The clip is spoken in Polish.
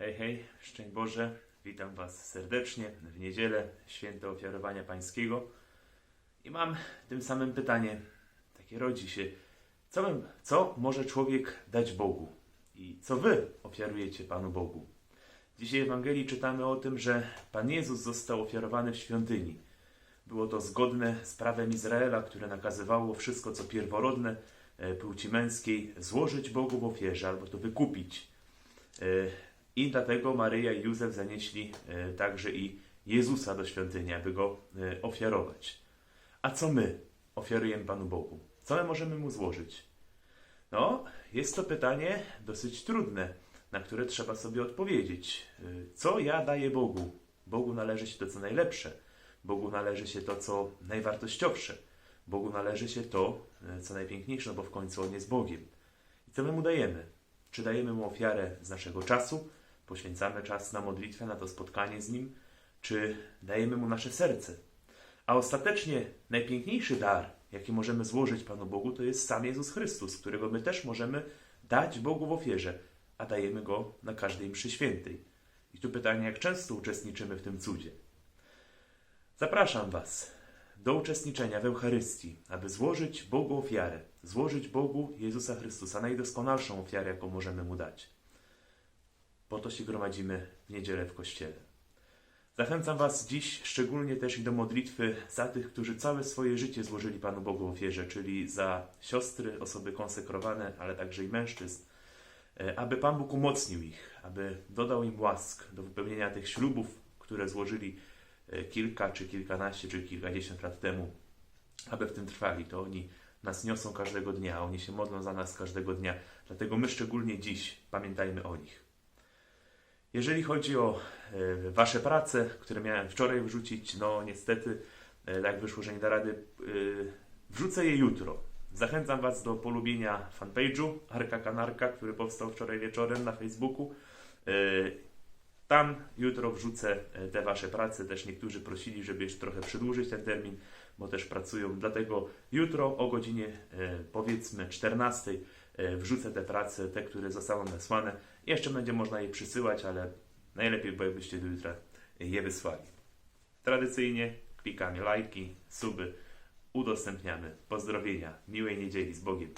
Hej, hej, szczęść Boże, witam Was serdecznie w niedzielę, święto ofiarowania Pańskiego. I mam tym samym pytanie, takie rodzi się, co, bym- co może człowiek dać Bogu? I co Wy ofiarujecie Panu Bogu? Dzisiaj w Ewangelii czytamy o tym, że Pan Jezus został ofiarowany w świątyni. Było to zgodne z prawem Izraela, które nakazywało wszystko, co pierworodne e, płci męskiej, złożyć Bogu w ofierze albo to wykupić. I dlatego Maryja i Józef zanieśli e, także i Jezusa do świątyni, aby go e, ofiarować. A co my ofiarujemy Panu Bogu? Co my możemy Mu złożyć? No, jest to pytanie dosyć trudne, na które trzeba sobie odpowiedzieć. E, Co ja daję Bogu? Bogu należy się to, co najlepsze. Bogu należy się to, co najwartościowsze. Bogu należy się to, co najpiękniejsze, no bo w końcu On jest Bogiem. I co my Mu dajemy? Czy dajemy Mu ofiarę z naszego czasu? Poświęcamy czas na modlitwę, na to spotkanie z Nim? Czy dajemy Mu nasze serce? A ostatecznie najpiękniejszy dar, jaki możemy złożyć Panu Bogu, to jest sam Jezus Chrystus, którego my też możemy dać Bogu w ofierze, a dajemy Go na każdej mszy świętej. I tu pytanie, jak często uczestniczymy w tym cudzie? Zapraszam Was do uczestniczenia w Eucharystii, aby złożyć Bogu ofiarę, złożyć Bogu Jezusa Chrystusa, najdoskonalszą ofiarę, jaką możemy Mu dać. Po to się gromadzimy w niedzielę w Kościele. Zachęcam Was dziś szczególnie też i do modlitwy za tych, którzy całe swoje życie złożyli Panu Bogu ofierze, czyli za siostry, osoby konsekrowane, ale także i mężczyzn, e, aby Pan Bóg umocnił ich, aby dodał im łask do wypełnienia tych ślubów, które złożyli e, kilka, czy kilkanaście, czy kilkadziesiąt lat temu, aby w tym trwali. To oni nas niosą każdego dnia, oni się modlą za nas każdego dnia, dlatego my szczególnie dziś pamiętajmy o nich. Jeżeli chodzi o e, Wasze prace, które miałem wczoraj wrzucić, no niestety, tak wyszło, że nie da rady, e, wrzucę je jutro. Zachęcam Was do polubienia fanpage'u Arka Kanarka, który powstał wczoraj wieczorem na Facebooku. Tam jutro wrzucę te Wasze prace. Też niektórzy prosili, żeby jeszcze trochę przedłużyć ten termin, bo też pracują. Dlatego jutro o godzinie powiedzmy 14 e, wrzucę te prace, te, które zostały nasłane. Jeszcze będzie można je przysyłać, ale najlepiej jakbyście do jutra je wysłali. Tradycyjnie klikamy lajki, suby, udostępniamy. Pozdrowienia, miłej niedzieli z Bogiem.